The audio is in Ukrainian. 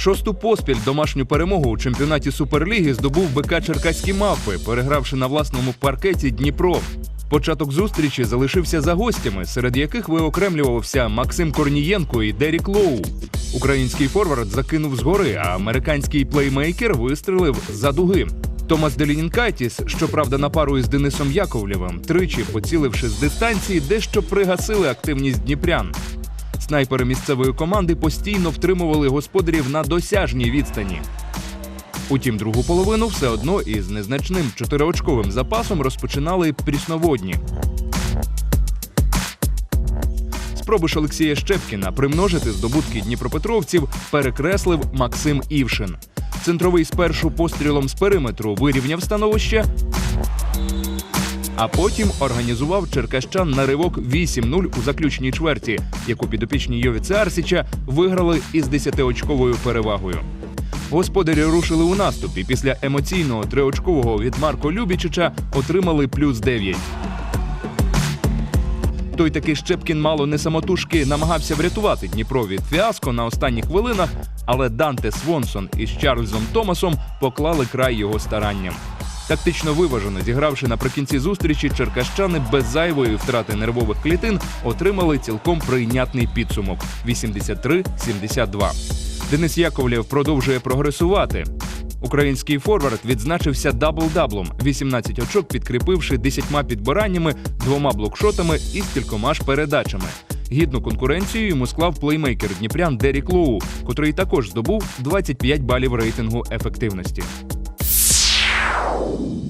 Шосту поспіль домашню перемогу у чемпіонаті Суперліги здобув БК Черкаські мавпи, перегравши на власному паркеті Дніпро. Початок зустрічі залишився за гостями, серед яких виокремлювався Максим Корнієнко і Дерік Лоу. Український форвард закинув згори, а американський плеймейкер вистрелив за дуги. Томас Делінінкайтіс, щоправда, на пару із Денисом Яковлєвим, тричі поціливши з дистанції, дещо пригасили активність дніпрян. Снайпери місцевої команди постійно втримували господарів на досяжній відстані. Утім, другу половину все одно із незначним чотириочковим запасом розпочинали прісноводні. Спроби Олексія Щепкіна примножити здобутки дніпропетровців перекреслив Максим Івшин. Центровий спершу пострілом з периметру вирівняв становище, а потім організував черкащан на ривок 8-0 у заключній чверті, яку підопічні Йовіце Арсіча виграли із 10-очковою перевагою. Господарі рушили у наступ і після емоційного триочкового від Марко Любічича отримали плюс 9. Той таки Щепкін мало не самотужки намагався врятувати Дніпро від фіаско на останніх хвилинах, але Данте Свонсон із Чарльзом Томасом поклали край його старанням. Тактично виважено зігравши наприкінці зустрічі, черкащани без зайвої втрати нервових клітин отримали цілком прийнятний підсумок 83-72. Денис Яковлєв продовжує прогресувати. Український форвард відзначився дабл-даблом, 18 очок підкріпивши 10 підбираннями, двома блокшотами і стількома ж передачами. Гідну конкуренцію йому склав плеймейкер Дніпрян Дерік Лоу, котрий також здобув 25 балів рейтингу ефективності. Thank you.